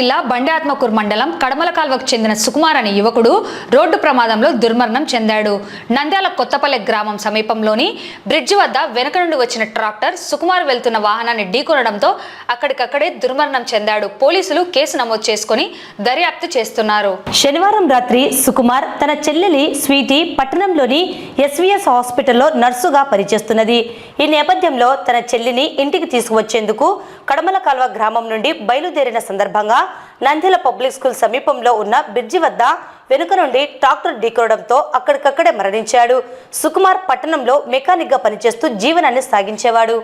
జిల్లా బండాత్మకూర్ మండలం కడమల కాల్వకు చెందిన సుకుమార్ అనే యువకుడు రోడ్డు ప్రమాదంలో దుర్మరణం చెందాడు. నంద్యాల కొత్తపల్లె గ్రామం సమీపంలోని బ్రిడ్జ్ వద్ద వెనక నుండి వచ్చిన ట్రాక్టర్ సుకుమార్ వెళ్తున్న వాహనాన్ని ఢీకొనడంతో అక్కడికక్కడే దుర్మరణం చెందాడు. పోలీసులు కేసు నమోదు చేసుకుని దర్యాప్తు చేస్తున్నారు. శనివారం రాత్రి సుకుమార్ తన చెల్లెలి స్వీటీ పట్టణంలోని ఎస్వీఎస్ హాస్పిటల్లో నర్సుగా పనిచేస్తున్నది. ఈ నేపథ్యంలో తన చెల్లిని ఇంటికి తీసుకువచ్చేందుకు కడమల కాల్వ గ్రామం నుండి బయలుదేరిన సందర్భంగా నంద్యాల పబ్లిక్ స్కూల్ సమీపంలో ఉన్న బ్రిడ్జి వద్ద వెనుక నుండి ట్రాక్టర్ ఢీకొనడంతో అక్కడికక్కడే మరణించాడు. సుకుమార్ పట్టణంలో మెకానిక్గా పనిచేస్తూ జీవనాన్ని సాగించేవాడు.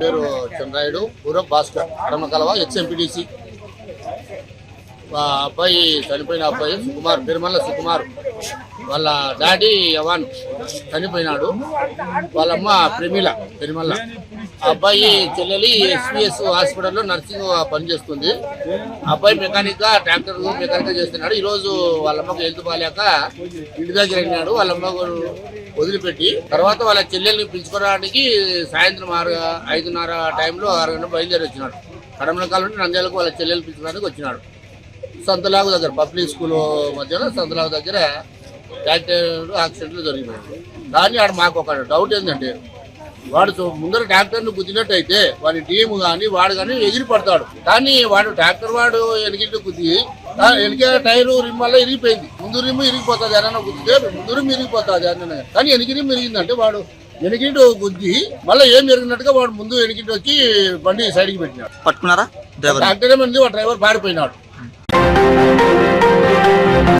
పేరు చంద్రాయుడు పూర్వ భాస్కర్ కడమకలవ కలవ అబ్బాయి చనిపోయిన అబ్బాయి సుకుమార్ తిరుమల సుకుమార్. వాళ్ళ డాడీ యవాన్ చనిపోయినాడు. వాళ్ళమ్మ ప్రేమిల తిరుమల అబ్బాయి చెల్లెలి ఎస్పీఎస్ హాస్పిటల్లో నర్సింగ్ పనిచేస్తుంది ఆ అబ్బాయి మెకానిక్గా ట్రాక్టర్ మెకానిక్ చేస్తున్నాడు. ఈరోజు వాళ్ళమ్మకు హెల్త్ బాగాలేక ఇంటి దగ్గర వెళ్ళినాడు వాళ్ళమ్మ వదిలిపెట్టి తర్వాత వాళ్ళ చెల్లెల్ని పిలుచుకోవడానికి సాయంత్రం ఆరు ఐదున్నర టైంలో ఆరు గంటల బయలుదేరి వచ్చినాడు. కడమల కాలం నుండి నంద్యాలకు వాళ్ళ చెల్లెలు పిలుచుకోవడానికి వచ్చినాడు. సంతలాగు దగ్గర పబ్లిక్ స్కూల్ మధ్యలో సంతలాగు దగ్గర ట్రాక్టర్ యాక్సిడెంట్లు జరిగినాయి కానీ ఆడ మాకు ఒక డౌట్ ఏంటంటే వాడు ముందర ట్రాక్టర్ను గుద్దినట్టు అయితే వాడి టీము కానీ వాడు కానీ ఎగిరి పడతాడు. కానీ వాడు ట్రాక్టర్ వాడు వెనకింటి గుద్ది ఆ వెనక టైరు రిమ్ వల్ల ఇరిగిపోయింది. ముందు రిమ్ ఇరిగిపోతుంది ఏదైనా గుద్దితే ముందు రిమ్ ఇరిగిపోతుంది అని కానీ వెనక రిమ్ ఇరిగిందంటే వాడు వెనకింటి గుద్ది మళ్ళీ ఏం జరిగినట్టుగా వాడు ముందు వెనకింటి వచ్చి బండి సైడ్కి పెట్టినాడు. పట్టుకున్నారా? డ్రైవర్ ట్రాక్టర్ ఏమైంది వాడు డ్రైవర్ పారిపోయినాడు.